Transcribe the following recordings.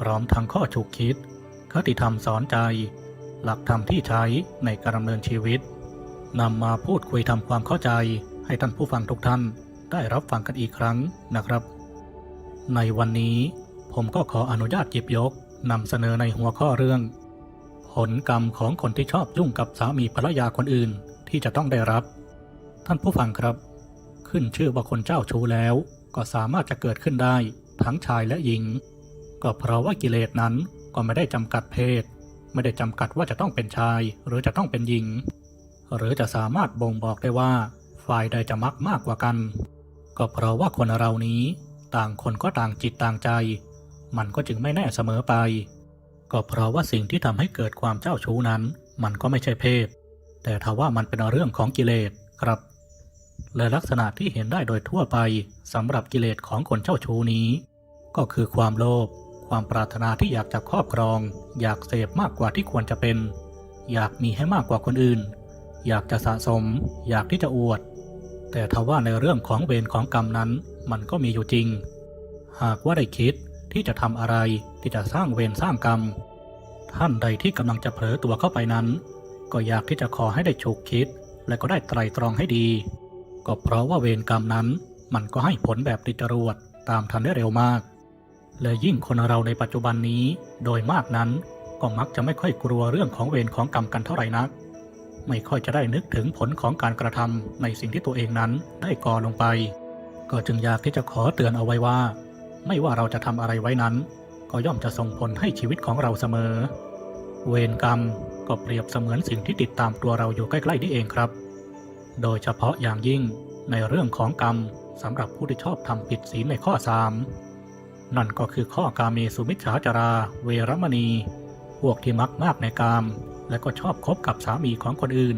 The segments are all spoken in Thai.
พร้อมทั้งข้อฉุกคิด คติธรรมสอนใจ หลักธรรมที่ใช้ในการดำเนินชีวิตนำมาพูดคุยทำความเข้าใจ ให้ท่านผู้ฟังทุกท่านได้รับฟังกันอีกครั้งนะครับ ในวันนี้ผมก็ขออนุญาตหยิบยกนำเสนอในหัวข้อเรื่อง ผลกรรมของคนที่ชอบยุ่งกับสามีภรรยาคนอื่นที่จะต้องได้รับ ท่านผู้ฟังครับ ขึ้นชื่อว่าคนเจ้าชู้แล้ว ก็สามารถจะเกิดขึ้นได้ทั้งชายและหญิง ก็เพราะว่ากิเลสนั้นก็ไม่ได้จำกัดเพศ ไม่ได้จำกัดว่าจะต้องเป็นชาย หรือจะต้องเป็นหญิง หรือจะสามารถบ่งบอกได้ว่า ฝ่ายใดจะมักมากกว่ากัน ก็เพราะว่าคนเรานี้ ต่างคนก็ต่างจิตต่างใจ มันก็จึงไม่แน่เสมอไป ก็เพราะว่าสิ่งที่ทำให้เกิดความเจ้าชู้นั้น มันก็ไม่ใช่เพศ แต่ทว่ามันเป็นเรื่องของกิเลสครับและลักษณะที่เห็นได้โดยทั่วไปสำหรับกิเลสของคนเจ้าชู้นี้ ก็คือความโลภ ความปรารถนาที่อยากจะครอบครอง อยากเสพมากกว่าที่ควรจะเป็น อยากมีให้มากกว่าคนอื่น อยากจะสะสม อยากที่จะอวด แต่ทว่าในเรื่องของเวรของกรรมนั้น มันก็มีอยู่จริง หากว่าได้คิดที่จะทำอะไรที่จะสร้างเวรสร้างกรรม ท่านใดที่กำลังจะเผลอตัวเข้าไปนั้น ก็อยากที่จะขอให้ได้ฉุกคิด และก็ได้ไตรตรองให้ดี ก็เพราะว่าเวรกรรมนั้น มันก็ให้ผลแบบติดจรวดตามทันได้เร็วมาก และยิ่งคนเราในปัจจุบันนี้ โดยมากนั้นก็มักจะไม่ค่อยกลัวเรื่องของเวรของกรรมกันเท่าไหร่นัก ไม่ค่อยจะได้นึกถึงผลของการกระทำในสิ่งที่ตัวเองนั้นได้ก่อลงไป ก็จึงอยากที่จะขอเตือนเอาไว้ว่า ไม่ว่าเราจะทำอะไรไว้นั้น ก็ย่อมจะส่งผลให้ชีวิตของเราเสมอ เวรกรรมก็เปรียบเสมือนสิ่งที่ติดตามตัวเราอยู่ใกล้ๆนี่เองครับ โดยเฉพาะอย่างยิ่งในเรื่องของกรรมสำหรับผู้ที่ชอบทำผิดศีลในข้อ3 นั่นก็คือข้อกาเมสุมิจฉาจารา เวรมณี พวกที่มักมากในกาม และก็ชอบคบกับสามีของคนอื่น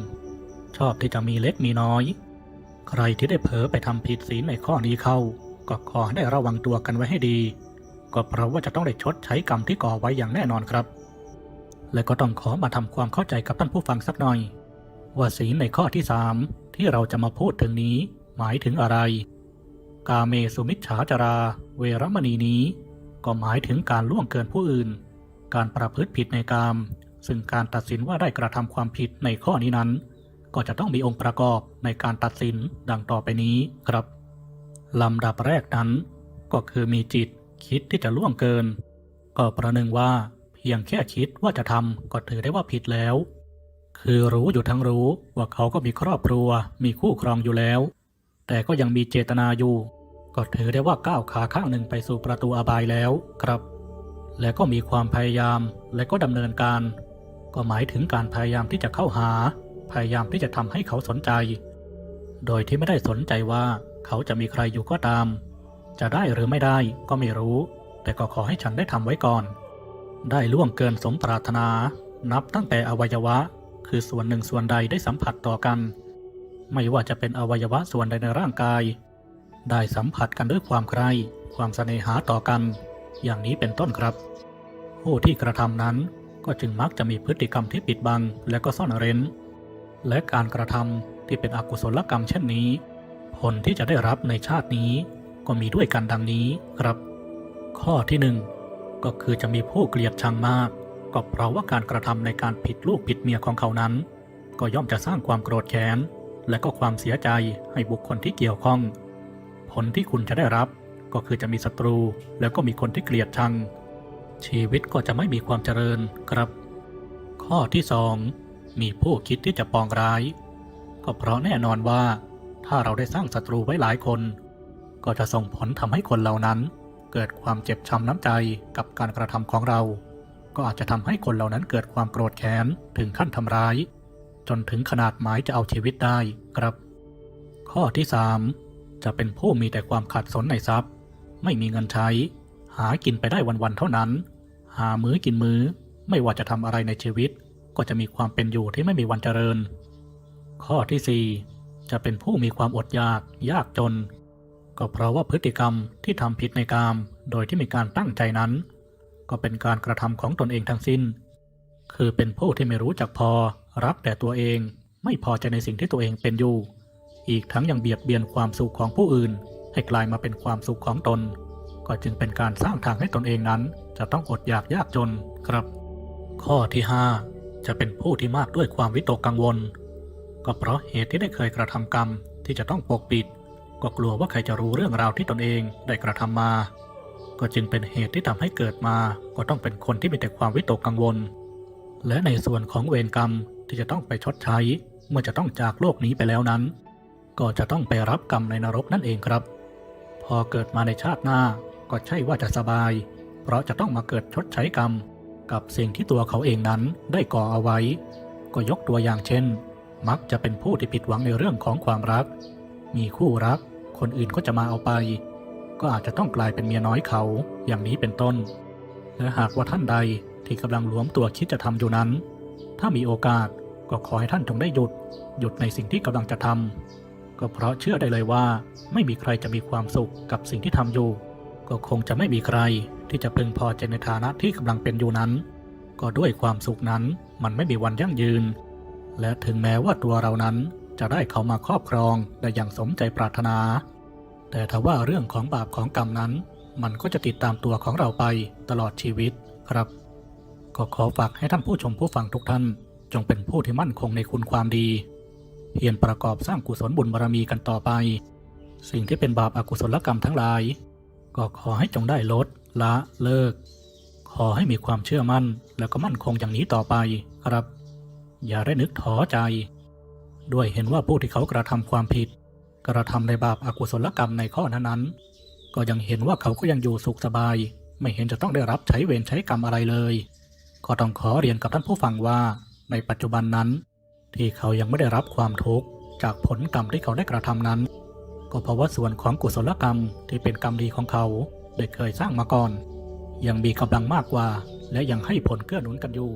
ชอบที่จะมีเล็กมีน้อย ใครที่ได้เผลอไปทำผิดศีลในข้อนี้เข้า ก็ขอให้ได้ระวังตัวกันไว้ให้ดี ก็เพราะว่าจะต้องได้ชดใช้กรรมที่ก่อไว้อย่างแน่นอนครับ และก็ต้องขอมาทำความเข้าใจกับท่านผู้ฟังสักหน่อย ว่าศีลในข้อที่สามที่เราจะมาพูดถึงนี้หมายถึงอะไร กาเมสุมิจฉาจารา เวรมณีนี้ ก็หมายถึงการล่วงเกินผู้อื่น การประพฤติผิดในกาม ซึ่งการตัดสินว่าได้กระทำความผิดในข้อนี้นั้น ก็จะต้องมีองค์ประกอบในการตัดสินดังต่อไปนี้ครับลำดับแรกนั้น ก็คือมีจิตคิดที่จะล่วงเกิน ก็ประหนึ่งว่าเพียงแค่คิดว่าจะทำก็ถือได้ว่าผิดแล้ว คือรู้อยู่ทั้งรู้ว่าเขาก็มีครอบครัว มีคู่ครองอยู่แล้ว แต่ก็ยังมีเจตนาอยู่ ก็ถือได้ว่าก้าวขาข้างหนึ่งไปสู่ประตูอบายแล้วครับ และก็มีความพยายามและก็ดำเนินการ ก็หมายถึงการพยายามที่จะเข้าหา พยายามที่จะทำให้เขาสนใจ โดยที่ไม่ได้สนใจว่าเขาจะมีใครอยู่ก็ตาม จะได้หรือไม่ได้ก็ไม่รู้ แต่ก็ขอให้ฉันได้ทำไว้ก่อน ได้ล่วงเกินสมปรารถนา นับตั้งแต่อวัยวะ คือส่วนหนึ่งส่วนใดได้สัมผัสต่อกัน ไม่ว่าจะเป็นอวัยวะส่วนใดในร่างกาย ได้สัมผัสกันด้วยความใคร่ความเสน่หาต่อกัน อย่างนี้เป็นต้นครับ ผู้ที่กระทำนั้นก็จึงมักจะมีพฤติกรรมที่ปิดบังและก็ซ่อนเร้น และการกระทำที่เป็นอกุศลกรรมเช่นนี้ ผลที่จะได้รับในชาตินี้ก็มีด้วยกันดังนี้ครับ ข้อที่หนึ่งก็คือจะมีผู้เกลียดชังมาก ก็เพราะว่าการกระทำในการผิดลูกผิดเมียของเขานั้น ก็ย่อมจะสร้างความโกรธแค้นและก็ความเสียใจให้บุคคลที่เกี่ยวข้อง ผลที่คุณจะได้รับก็คือจะมีศัตรู แล้วก็มีคนที่เกลียดชัง ชีวิตก็จะไม่มีความเจริญครับ ข้อที่สองมีผู้คิดที่จะปองร้าย ก็เพราะแน่นอนว่า ถ้าเราได้สร้างศัตรูไว้หลายคน ก็จะส่งผลทำให้คนเหล่านั้น เกิดความเจ็บช้ำน้ำใจกับการกระทำของเรา ก็อาจจะทำให้คนเหล่านั้นเกิดความโกรธแค้นถึงขั้นทำร้าย จนถึงขนาดหมายจะเอาชีวิตได้ครับ ข้อที่3 จะเป็นผู้มีแต่ความขัดสนในทรัพย์ ไม่มีเงินใช้ หากินไปได้วันๆเท่านั้น หามื้อกินมื้อ ไม่ว่าจะทำอะไรในชีวิต ก็จะมีความเป็นอยู่ที่ไม่มีวันเจริญ ข้อทีสี่ 4 จะเป็นผู้มีความอดอยากยากจน ก็เพราะว่าพฤติกรรมที่ทำผิดในกาม โดยที่มีการตั้งใจนั้น ก็เป็นการกระทำของตนเองทั้งสิ้น คือเป็นผู้ที่ไม่รู้จักพอ รักแต่ตัวเอง ไม่พอใจในสิ่งที่ตัวเองเป็นอยู่ อีกทั้งยังเบียดเบียนความสุขของผู้อื่น ให้กลายมาเป็นความสุขของตน ก็จึงเป็นการสร้างทางให้ตนเองนั้น จะต้องอดอยากยากจนครับ ข้อที่ 5 จะเป็นผู้ที่มากด้วยความวิตกกังวล ก็เพราะเหตุที่ได้เคยกระทำกรรมที่จะต้องปกปิด ก็กลัวว่าใครจะรู้เรื่องราวที่ตนเองได้กระทำมา ก็จึงเป็นเหตุที่ทำให้เกิดมา ก็ต้องเป็นคนที่มีแต่ความวิตกกังวล และในส่วนของเวรกรรมที่จะต้องไปชดใช้เมื่อจะต้องจากโลกนี้ไปแล้วนั้น ก็จะต้องไปรับกรรมในนรกนั่นเองครับ พอเกิดมาในชาติหน้าก็ใช่ว่าจะสบาย เพราะจะต้องมาเกิดชดใช้กรรม กับสิ่งที่ตัวเขาเองนั้นได้ก่อเอาไว้ ก็ยกตัวอย่างเช่น มักจะเป็นผู้ที่ผิดหวังในเรื่องของความรัก มีคู่รัก คนอื่นก็จะมาเอาไป ก็อาจจะต้องกลายเป็นเมียน้อยเขาอย่างนี้เป็นต้น และหากว่าท่านใดที่กำลังหลวมตัวคิดจะทำอยู่นั้น ถ้ามีโอกาสก็ขอให้ท่านจงได้หยุด หยุดในสิ่งที่กำลังจะทำ ก็เพราะเชื่อได้เลยว่า ไม่มีใครจะมีความสุขกับสิ่งที่ทำอยู่ ก็คงจะไม่มีใครที่จะพึงพอใจในฐานะที่กำลังเป็นอยู่นั้น ก็ด้วยความสุขนั้นมันไม่มีวันยั่งยืน และถึงแม้ว่าตัวเรานั้นจะได้เขามาครอบครองได้อย่างสมใจปรารถนา แต่ถ้าว่าเรื่องของบาปของกรรมนั้น มันก็จะติดตามตัวของเราไปตลอดชีวิตครับ ก็ขอฝากให้ท่านผู้ชมผู้ฟังทุกท่าน จงเป็นผู้ที่มั่นคงในคุณความดี เพียรประกอบสร้างกุศลบุญบารมีกันต่อไป สิ่งที่เป็นบาปอากุศลกรรมทั้งหลาย ก็ขอให้จงได้ลดละเลิก ขอให้มีความเชื่อมั่นแล้วก็มั่นคงอย่างนี้ต่อไปครับ อย่าได้นึกท้อใจ ด้วยเห็นว่าผู้ที่เขากระทำความผิด กระทำในบาปอากุศลกรรมในข้อนั้นๆ ก็ยังเห็นว่าเขาก็ยังอยู่สุขสบาย ไม่เห็นจะต้องได้รับใช้เวรใช้กรรมอะไรเลย ก็ต้องขอเรียนกับท่านผู้ฟังว่าในปัจจุบันนั้น ที่เขายังไม่ได้รับความทุกข์จากผลกรรมที่เขาได้กระทำนั้น ก็เพราะว่าส่วนของกุศลกรรมที่เป็นกรรมดีของเขาได้เคยสร้างมาก่อน ยังมีกำลังมากกว่า และยังให้ผลเกื้อหนุนกันอยู่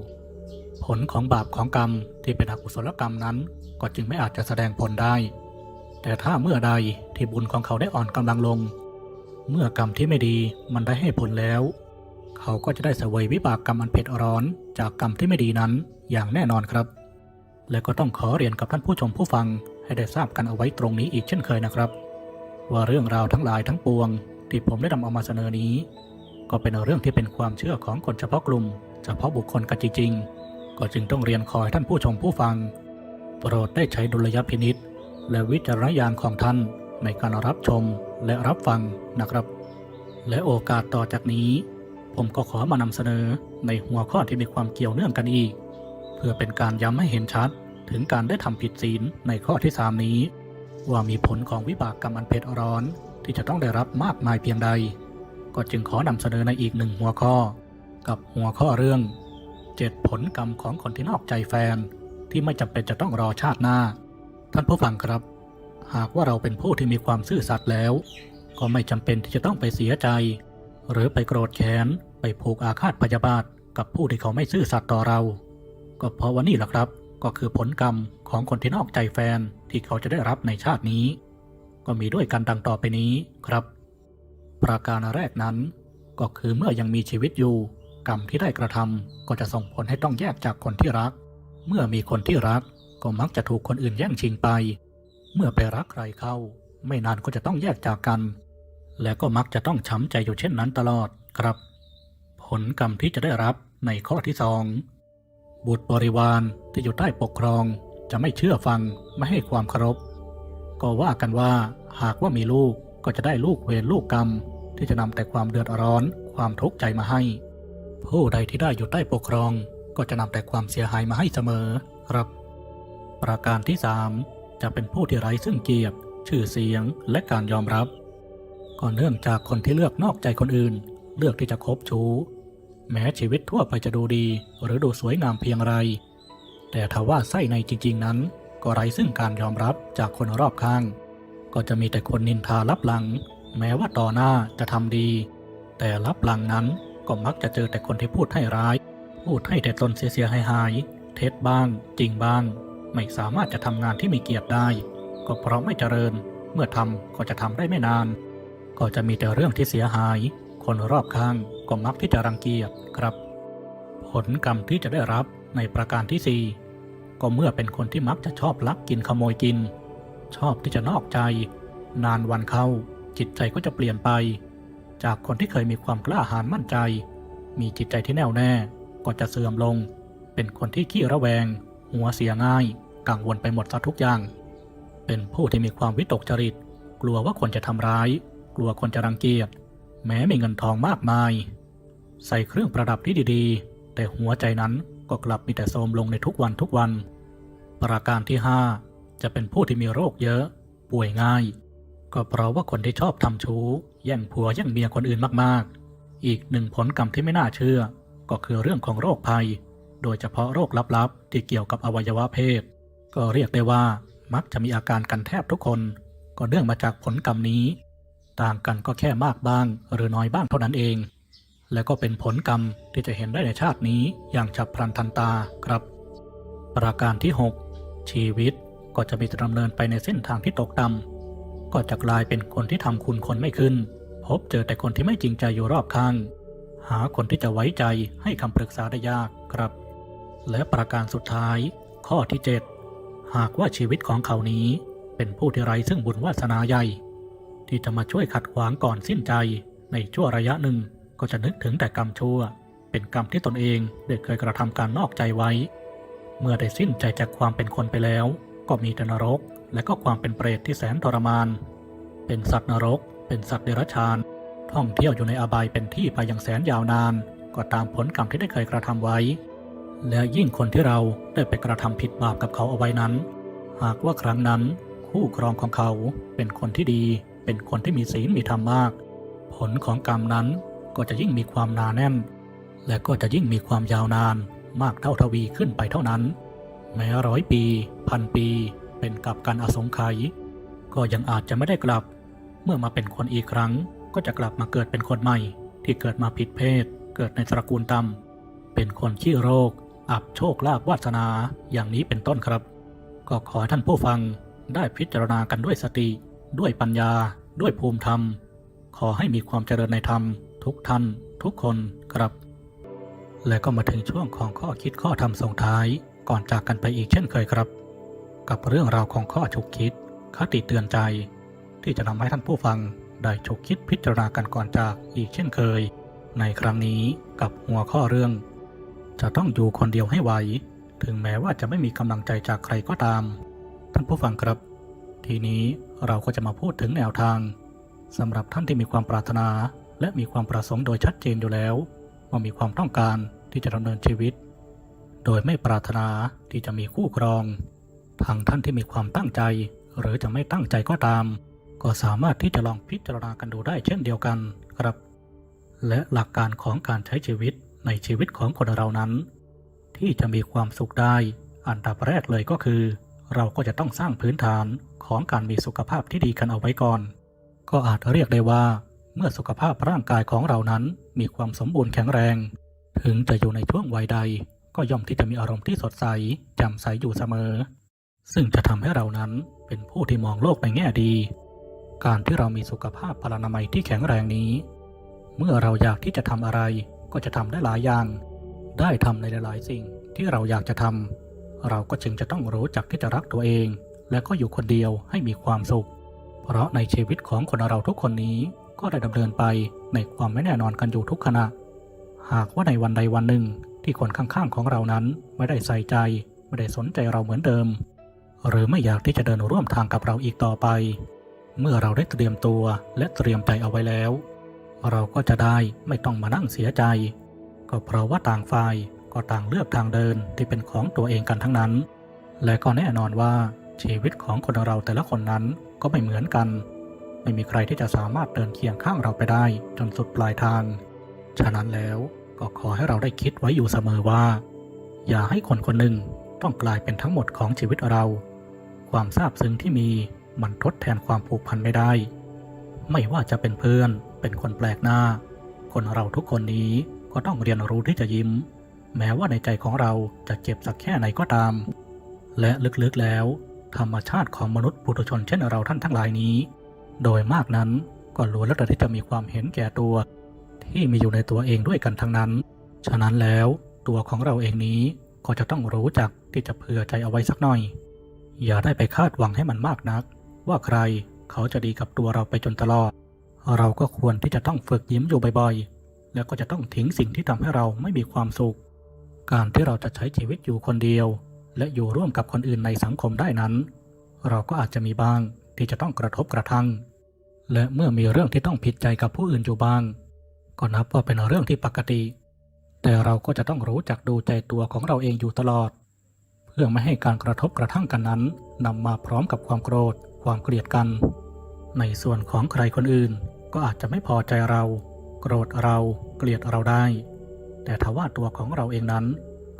ผลของบาปของกรรมที่เป็นอกุศลกรรมนั้น ก็จึงไม่อาจจะแสดงผลได้ แต่ถ้าเมื่อใดที่บุญของเขาได้อ่อนกำลังลง เมื่อกรรมที่ไม่ดีมันได้ให้ผลแล้ว เขาก็จะได้เสวยวิบากกรรมอันเผ็ดร้อนจากกรรมที่ไม่ดีนั้นอย่างแน่นอนครับ และก็ต้องขอเรียนกับท่านผู้ชมผู้ฟังให้ได้ทราบกันเอาไว้ตรงนี้อีกเช่นเคยนะครับ ว่าเรื่องราวทั้งหลายทั้งปวง ที่ผมได้นำเอามาเสนอนี้ ก็เป็นเรื่องที่เป็นความเชื่อของคนเฉพาะกลุ่ม เฉพาะบุคคลกันจริงๆก็จึงต้องเรียนขอให้ท่านผู้ชมผู้ฟัง โปรดได้ใช้ดุลยพินิษและวิจารณญาณของท่านในการรับชมและรับฟังนะครับ และโอกาสต่อจากนี้ ผมก็ขอมานำเสนอในหัวข้อที่มีความเกี่ยวเนื่องกันอีก เพื่อเป็นการย้ำให้เห็นชัด ถึงการได้ทำผิดศีลในข้อที่3นี้ ว่ามีผลของวิบากกรรมอันเผ็ดร้อนที่จะต้องได้รับมากมายเพียงใด ก็จึงขอนำเสนอในอีกหนึ่งหัวข้อ กับหัวข้อเรื่อง7ผลกรรมของคนที่นอกใจแฟน ที่ไม่จำเป็นจะต้องรอชาติหน้า ท่านผู้ฟังครับ หากว่าเราเป็นผู้ที่มีความซื่อสัตย์แล้ว ก็ไม่จำเป็นที่จะต้องไปเสียใจ หรือไปโกรธแค้นไปผูกอาฆาตพยาบาทกับผู้ที่เขาไม่ซื่อสัตย์ต่อเรา ก็เพราะว่านี่แหละครับ ก็คือผลกรรมของคนที่นอกใจแฟนที่เขาจะได้รับในชาตินี้ ก็มีด้วยกันดังต่อไปนี้ครับ ประการแรกนั้น ก็คือเมื่อยังมีชีวิตอยู่ กรรมที่ได้กระทำก็จะส่งผลให้ต้องแยกจากคนที่รัก เมื่อมีคนที่รักก็มักจะถูกคนอื่นแย่งชิงไป เมื่อไปรักใครเข้า ไม่นานก็จะต้องแยกจากกัน และก็มักจะต้องช้ำใจอยู่เช่นนั้นตลอดครับ ผลกรรมที่จะได้รับในข้อที่สอง บุตรบริวารที่อยู่ใต้ปกครองจะไม่เชื่อฟังไม่ให้ความเคารพ ก็ว่ากันว่าหากว่ามีลูกก็จะได้ลูกเวรลูกกรรม ที่จะนำแต่ความเดือดร้อนความทุกข์ใจมาให้ ผู้ใดที่ได้อยู่ใต้ปกครอง ก็จะนำแต่ความเสียหายมาให้เสมอครับ ประการที่3จะเป็นผู้ที่ไร้ซึ่งเกียรติชื่อเสียงและการยอมรับ ก็เนื่องจากคนที่เลือกนอกใจคนอื่น เลือกที่จะคบชู้ แม้ชีวิตทั่วไปจะดูดี หรือดูสวยงามเพียงไร แต่ถ้าว่าไส้ในจริง ๆ นั้น ก็ไร้ซึ่งการยอมรับจากคนรอบข้าง ก็จะมีแต่คนนินทาลับหลัง แม้ว่าต่อหน้าจะทำดี แต่ลับหลังนั้นก็มักจะเจอแต่คนที่พูดให้ร้าย พูดให้แต่ตนเสียหายเท็จบ้าง จริงบ้าง ไม่สามารถจะทำงานที่มีเกียรติได้ ก็เพราะไม่เจริญ เมื่อทำก็จะทำได้ไม่นาน ก็จะมีแต่เรื่องที่เสียหาย คนรอบข้าง ก็มักที่จะรังเกียจครับ ผลกรรมที่จะได้รับในประการที่สี่ก็เมื่อเป็นคนที่มักจะชอบลักกินขโมยกิน ชอบที่จะนอกใจ นานวันเข้า จิตใจก็จะเปลี่ยนไป จากคนที่เคยมีความกล้าหาญมั่นใจ มีจิตใจที่แน่วแน่ก็จะเสื่อมลง เป็นคนที่ขี้ระแวง หัวเสียง่าย กังวลไปหมดซะทุกอย่าง เป็นผู้ที่มีความวิตกจริต กลัวว่าคนจะทำร้าย กลัวคนจะรังเกียจแม้มีเงินทองมากมาย ใส่เครื่องประดับที่ดีๆ แต่หัวใจนั้นก็กลับมีแต่โทมลงในทุกวันทุกวัน ประการที่ 5 จะเป็นผู้ที่มีโรคเยอะ ป่วยง่าย ก็เพราะว่าคนที่ชอบทำชู้ แย่งผัวแย่งเมียคนอื่นมากๆ อีกหนึ่งผลกรรมที่ไม่น่าเชื่อ ก็คือเรื่องของโรคภัย โดยเฉพาะโรคลับๆ ที่เกี่ยวกับอวัยวะเพศ ก็เรียกได้ว่ามักจะมีอาการกันแทบทุกคน ก็เนื่องมาจากผลกรรมนี้ ต่างกันก็แค่มากบ้างหรือน้อยบ้างเท่านั้นเอง และก็เป็นผลกรรมที่จะเห็นได้ในชาตินี้อย่างฉับพลันทันตาครับ ประการที่ 6 ชีวิตก็จะมีดำเนินไปในเส้นทางที่ตกต่ำก็จะกลายเป็นคนที่ทำคุณคนไม่ขึ้น พบเจอแต่คนที่ไม่จริงใจอยู่รอบข้าง หาคนที่จะไว้ใจให้คำปรึกษาได้ยากครับ และประการสุดท้าย ข้อที่ 7 หากว่าชีวิตของเขานี้ เป็นผู้ที่ไร้ซึ่งบุญวาสนาใหญ่ ที่จะมาช่วยขัดขวางก่อนสิ้นใจในชั่วระยะหนึ่ง ก็จะนึกถึงแต่กรรมชั่ว เป็นกรรมที่ตนเองได้เคยกระทำการนอกใจไว้ เมื่อได้สิ้นใจจากความเป็นคนไปแล้ว ก็มีแต่นรก และก็ความเป็นเปรตที่แสนทรมาน เป็นสัตว์นรก เป็นสัตว์เดรัจฉาน ท่องเที่ยวอยู่ในอบายเป็นที่ไปอย่างแสนยาวนาน ก็ตามผลกรรมที่ได้เคยกระทำไว้ และยิ่งคนที่เราได้ไปกระทำผิดบาปกับเขาเอาไว้นั้น หากว่าครั้งนั้นคู่ครองของเขาเป็นคนที่ดี เป็นคนที่มีศีลมีธรรมมาก ผลของกรรมนั้น ก็จะยิ่งมีความหนาแน่น และก็จะยิ่งมีความยาวนานมากเท่าทวีขึ้นไปเท่านั้น แม้ร้อยปี พันปี เป็นกับการอสงไขยก็ยังอาจจะไม่ได้กลับ เมื่อมาเป็นคนอีกครั้ง ก็จะกลับมาเกิดเป็นคนใหม่ ที่เกิดมาผิดเพศ เกิดในตระกูลต่ำเป็นคนขี้โรค อับโชคลาภวาสนาอย่างนี้เป็นต้นครับ ก็ขอท่านผู้ฟังได้พิจารณากันด้วยสติ ด้วยปัญญา ด้วยภูมิธรรม ขอให้มีความเจริญในธรรม ทุกท่าน ทุกคนครับ และก็มาถึงช่วงของข้อคิดข้อธรรมส่งท้ายก่อนจากกันไปอีกเช่นเคยครับ กับเรื่องราวของข้อฉุกคิดคติเตือนใจ ที่จะนำให้ท่านผู้ฟังได้ฉุกคิดพิจารณากันก่อนจากอีกเช่นเคย ในครั้งนี้กับหัวข้อเรื่อง จะต้องอยู่คนเดียวให้ไหวถึงแม้ว่าจะไม่มีกำลังใจจากใครก็ตาม ท่านผู้ฟังครับ ทีนี้เราก็จะมาพูดถึงแนวทางสำหรับท่านที่มีความปรารถนา และมีความประสงค์โดยชัดเจนอยู่แล้วว่ามีความต้องการที่จะดำเนินชีวิต โดยไม่ปรารถนาที่จะมีคู่ครอง ทางท่านที่มีความตั้งใจ หรือจะไม่ตั้งใจก็ตาม ก็สามารถที่จะลองพิจารณากันดูได้เช่นเดียวกันครับ และหลักการของการใช้ชีวิตในชีวิตของคนเรานั้น ที่จะมีความสุขได้อันดับแรกเลยก็คือ เราก็จะต้องสร้างพื้นฐานของการมีสุขภาพที่ดีกันเอาไว้ก่อน ก็อาจเรียกได้ว่า เมื่อสุขภาพร่างกายของเรานั้นมีความสมบูรณ์แข็งแรง ถึงจะอยู่ในช่วงวัยใด ก็ย่อมที่จะมีอารมณ์ที่สดใสแจ่มใสอยู่เสมอ ซึ่งจะทำให้เรานั้นเป็นผู้ที่มองโลกในแง่ดี การที่เรามีสุขภาพพลานามัยที่แข็งแรงนี้ เมื่อเราอยากที่จะทำอะไร ก็จะทำได้หลายอย่าง ได้ทำในหลายๆ สิ่งที่เราอยากจะทำเราก็จึงจะต้องรู้จักที่จะรักตัวเอง และก็อยู่คนเดียวให้มีความสุข เพราะในชีวิตของคนเราทุกคนนี้ ก็ได้ดำเนินไปในความไม่แน่นอนกันอยู่ทุกขณะ หากว่าในวันใดวันหนึ่งที่คนข้างๆของเรานั้นไม่ได้ใส่ใจ ไม่ได้สนใจเราเหมือนเดิม หรือไม่อยากที่จะเดินร่วมทางกับเราอีกต่อไป เมื่อเราได้เตรียมตัวและเตรียมใจเอาไว้แล้ว เราก็จะได้ไม่ต้องมานั่งเสียใจ ก็เพราะว่าต่างฝ่ายก็ต่างเลือกทางเดินที่เป็นของตัวเองกันทั้งนั้น และก็แน่นอนว่าชีวิตของคนเราแต่ละคนนั้นก็ไม่เหมือนกัน ไม่มีใครที่จะสามารถเดินเคียงข้างเราไปได้จนสุดปลายทาง ฉะนั้นแล้วก็ขอให้เราได้คิดไว้อยู่เสมอว่า อย่าให้คนคนหนึ่งต้องกลายเป็นทั้งหมดของชีวิตเรา ความซาบซึ้งที่มีมันทดแทนความผูกพันไม่ได้ ไม่ว่าจะเป็นเพื่อนเป็นคนแปลกหน้า คนเราทุกคนนี้ก็ต้องเรียนรู้ที่จะยิ้ม แม้ว่าในใจของเราจะเจ็บสักแค่ไหนก็ตาม และลึกๆแล้ว ธรรมชาติของมนุษย์ปุถุชนเช่นเราท่านทั้งหลายนี้ โดยมากนั้นก็ล้วนแล้วแต่ที่จะมีความเห็นแก่ตัว ที่มีอยู่ในตัวเองด้วยกันทั้งนั้น ฉะนั้นแล้วตัวของเราเองนี้ก็จะต้องรู้จักที่จะเผื่อใจเอาไว้สักหน่อย อย่าได้ไปคาดหวังให้มันมากนัก ว่าใครเขาจะดีกับตัวเราไปจนตลอด เราก็ควรที่จะต้องฝึกยิ้มอยู่บ่อยๆ แล้วก็จะต้องทิ้งสิ่งที่ทำให้เราไม่มีความสุข การที่เราจะใช้ชีวิตอยู่คนเดียว และอยู่ร่วมกับคนอื่นในสังคมได้นั้น เราก็อาจจะมีบ้างที่จะต้องกระทบกระทั่ง และเมื่อมีเรื่องที่ต้องผิดใจกับผู้อื่นอยู่บ้าง ก็นับว่าเป็นเรื่องที่ปกติ แต่เราก็จะต้องรู้จักดูใจตัวของเราเองอยู่ตลอด เพื่อไม่ให้การกระทบกระทั่งกันนั้นนำมาพร้อมกับความโกรธ ความเกลียดกัน ในส่วนของใครคนอื่น ก็อาจจะไม่พอใจเรา โกรธเราเกลียดเราได้ แต่ถ้าว่าตัวของเราเองนั้น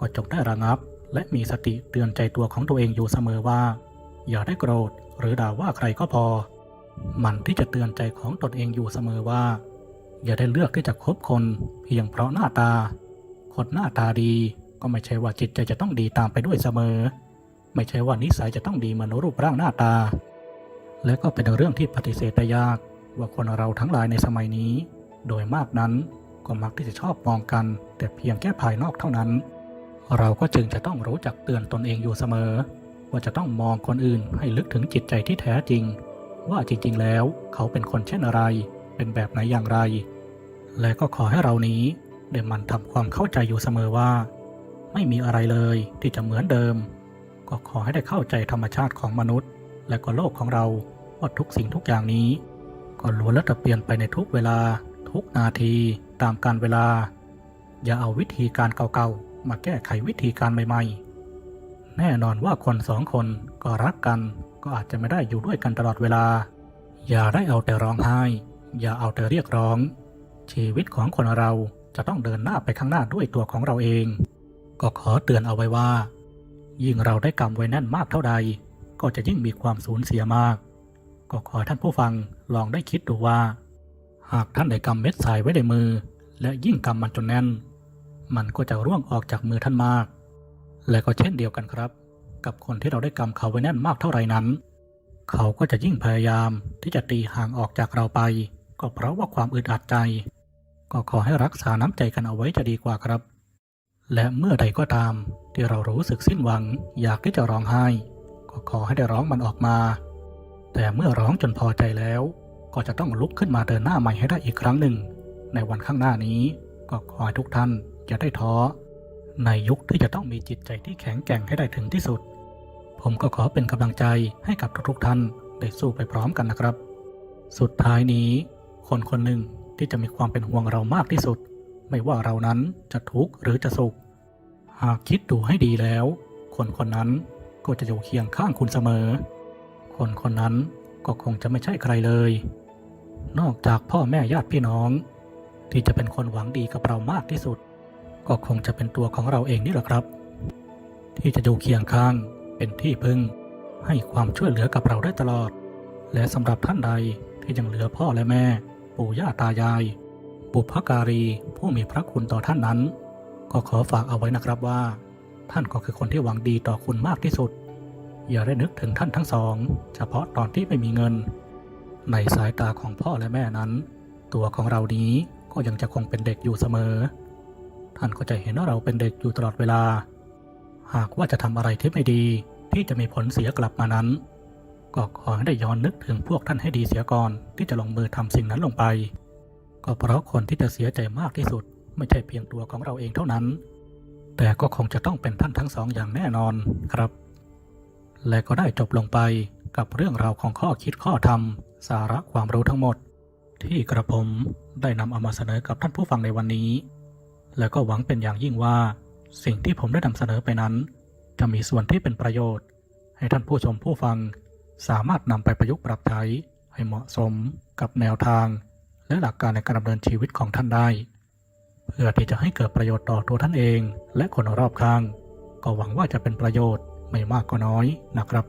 ก็จงได้ระงับ และมีสติเตือนใจตัวของตัวเองอยู่เสมอว่า อย่าได้โกรธหรือด่าว่าใครก็พอ มันที่จะเตือนใจของตนเองอยู่เสมอว่า อย่าได้เลือกที่จะคบคนเพียงเพราะหน้าตา คนหน้าตาดีก็ไม่ใช่ว่าจิตใจจะต้องดีตามไปด้วยเสมอ ไม่ใช่ว่านิสัยจะต้องดีเหมือนรูปร่างหน้าตา และก็เป็นเรื่องที่ปฏิเสธได้ยากว่าคนเราทั้งหลายในสมัยนี้ โดยมากนั้นก็มักที่จะชอบมองกัน แต่เพียงแค่ภายนอกเท่านั้น เราก็จึงจะต้องรู้จักเตือนตนเองอยู่เสมอ ว่าจะต้องมองคนอื่นให้ลึกถึงจิตใจที่แท้จริง ว่าจริง ๆ แล้วเขาเป็นคนเช่นอะไร เป็นแบบไหนอย่างไร และก็ขอให้เรานี้ได้มันทำความเข้าใจอยู่เสมอว่า ไม่มีอะไรเลยที่จะเหมือนเดิม ก็ขอให้ได้เข้าใจธรรมชาติของมนุษย์ และก็โลกของเราว่าทุกสิ่งทุกอย่างนี้ ก็ล้วนแล้วแต่เปลี่ยนไปในทุกเวลา ทุกนาที ตามการเวลา อย่าเอาวิธีการเก่าๆมาแก้ไขวิธีการใหม่ ๆ แน่นอนว่าคนสองคนก็รักกัน ก็อาจจะไม่ได้อยู่ด้วยกันตลอดเวลา อย่าได้เอาแต่ร้องไห้ อย่าเอาแต่เรียกร้อง ชีวิตของคนเราจะต้องเดินหน้าไปข้างหน้าด้วยตัวของเราเอง ก็ขอเตือนเอาไว้ว่า ยิ่งเราได้กำไว้แน่นมากเท่าใด ก็จะยิ่งมีความสูญเสียมาก ก็ขอท่านผู้ฟังลองได้คิดดูว่า หากท่านได้กำเม็ดทรายไว้ในมือ และยิ่งกำมันจนแน่น มันก็จะร่วงออกจากมือท่านมาก และก็เช่นเดียวกันครับ กับคนที่เราได้กำเขาไว้แน่นมากเท่าไหร่นั้น เขาก็จะยิ่งพยายามที่จะตีห่างออกจากเราไป ก็เพราะว่าความอึดอัดใจ ก็ขอให้รักษาน้ำใจกันเอาไว้จะดีกว่าครับ และเมื่อใดก็ตามที่เรารู้สึกสิ้นหวัง อยากที่จะร้องไห้ ก็ขอให้ได้ร้องมันออกมา แต่เมื่อร้องจนพอใจแล้ว ก็จะต้องลุกขึ้นมาเดินหน้าใหม่ให้ได้อีกครั้งหนึ่ง ในวันข้างหน้านี้ก็ขอให้ทุกท่านอย่าได้ท้อ ในยุคที่จะต้องมีจิตใจที่แข็งแกร่งให้ได้ถึงที่สุด ผมก็ขอเป็นกำลังใจให้กับทุกๆท่านได้สู้ไปพร้อมกันนะครับ สุดท้ายนี้ คนคนหนึ่งที่จะมีความเป็นห่วงเรามากที่สุด ไม่ว่าเรานั้นจะทุกข์หรือจะสุข หากคิดดูให้ดีแล้ว คนคนนั้นก็จะอยู่เคียงข้างคุณเสมอ คนคนนั้นก็คงจะไม่ใช่ใครเลย นอกจากพ่อแม่ญาติพี่น้อง ที่จะเป็นคนหวังดีกับเรามากที่สุด ก็คงจะเป็นตัวของเราเองนี่แหละครับ ที่จะอยู่เคียงข้างเป็นที่พึ่ง ให้ความช่วยเหลือกับเราได้ตลอด และสำหรับท่านใดที่ยังเหลือพ่อและแม่ ปู่ย่าตายาย บุพการีผู้มีพระคุณต่อท่านนั้น ก็ขอฝากเอาไว้นะครับว่า ท่านก็คือคนที่หวังดีต่อคุณมากที่สุด อย่าได้นึกถึงท่านทั้งสอง เฉพาะตอนที่ไม่มีเงิน ในสายตาของพ่อและแม่นั้น ตัวของเรานี้ก็ยังจะคงเป็นเด็กอยู่เสมอ ท่านก็จะเห็นว่าเราเป็นเด็กอยู่ตลอดเวลา หากว่าจะทำอะไรที่ไม่ดีที่จะมีผลเสียกลับมานั้น ก็ขอให้ได้ย้อนนึกถึงพวกท่านให้ดีเสียก่อนที่จะลงมือทำสิ่งนั้นลงไป ก็เพราะคนที่จะเสียใจมากที่สุด ไม่ใช่เพียงตัวของเราเองเท่านั้น แต่ก็คงจะต้องเป็นท่านทั้งสองอย่างแน่นอนครับ และก็ได้จบลงไปกับเรื่องราวของข้อคิดข้อธรรม สาระความรู้ทั้งหมด ที่กระผมได้นำเอามาเสนอกับท่านผู้ฟังในวันนี้ แล้วก็หวังเป็นอย่างยิ่งว่า สิ่งที่ผมได้นำเสนอไปนั้น จะมีส่วนที่เป็นประโยชน์ ให้ท่านผู้ชมผู้ฟัง สามารถนำไปประยุกต์ปรับใช้ให้เหมาะสมกับแนวทาง และหลักการในการดำเนินชีวิตของท่านได้ เพื่อที่จะให้เกิดประโยชน์ต่อตัวท่านเอง และคนรอบข้าง ก็หวังว่าจะเป็นประโยชน์ไม่มากก็น้อยนะครับ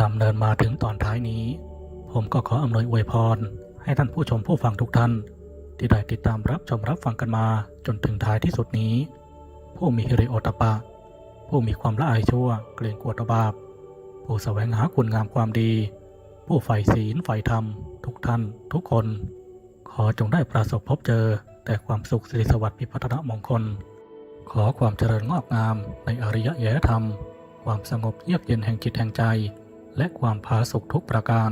ดำเนินมาถึงตอนท้ายนี้ ผมก็ขออำนวยอวยพร ให้ท่านผู้ชมผู้ฟังทุกท่าน ที่ได้ติดตามรับชมรับฟังกันมาจนถึงท้ายที่สุดนี้ ผู้มีฮิริโอตปะ ผู้มีความละอายชั่ว เกรงกลัวต่อบาป ผู้แสวงหาคุณงามความดี ผู้ใฝ่ศีลใฝ่ธรรม ทุกท่าน ทุกคน ขอจงได้ประสบพบเจอแต่ความสุขสิริสวัสดิ์พิพัฒนมงคล ขอความเจริญงอกงามในอริยแยธรรม ความสงบเยือกเย็นแห่งจิตแห่งใจ และความผาสุกทุกประการ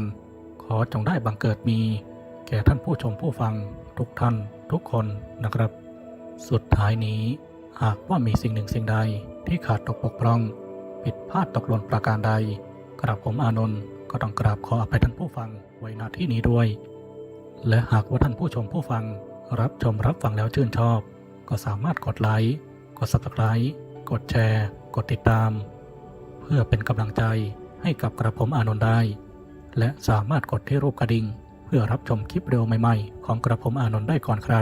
ขอจงได้บังเกิดมี แก่ท่านผู้ชมผู้ฟัง ทุกท่านทุกคนนะครับ สุดท้ายนี้หากว่ามีสิ่งหนึ่งสิ่งใดที่ขาดตกบกพร่อง ผิดพลาดตกหล่นประการใด กราบผมอานนท์ก็ต้องกราบขออภัยท่านผู้ฟังไว้ณที่นี้ด้วย และหากว่าท่านผู้ชมผู้ฟัง รับชมรับฟังแล้วชื่นชอบ ก็สามารถกดไลค์กด subscribe กดแชร์ กดติดตาม เพื่อเป็นกำลังใจให้กับกระผมอานนท์ได้ และสามารถกดที่รูปกระดิ่ง เพื่อรับชมคลิปเร็วใหม่ๆ ของกระผมอานนท์ได้ก่อนใคร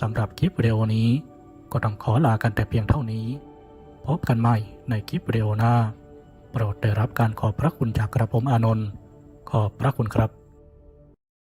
สำหรับคลิปเร็วนี้ ก็ต้องขอลากันแต่เพียงเท่านี้ พบกันใหม่ในคลิปเร็วหน้า โปรดได้รับการขอบพระคุณจากกระผมอานนท์ขอบพระคุณครับ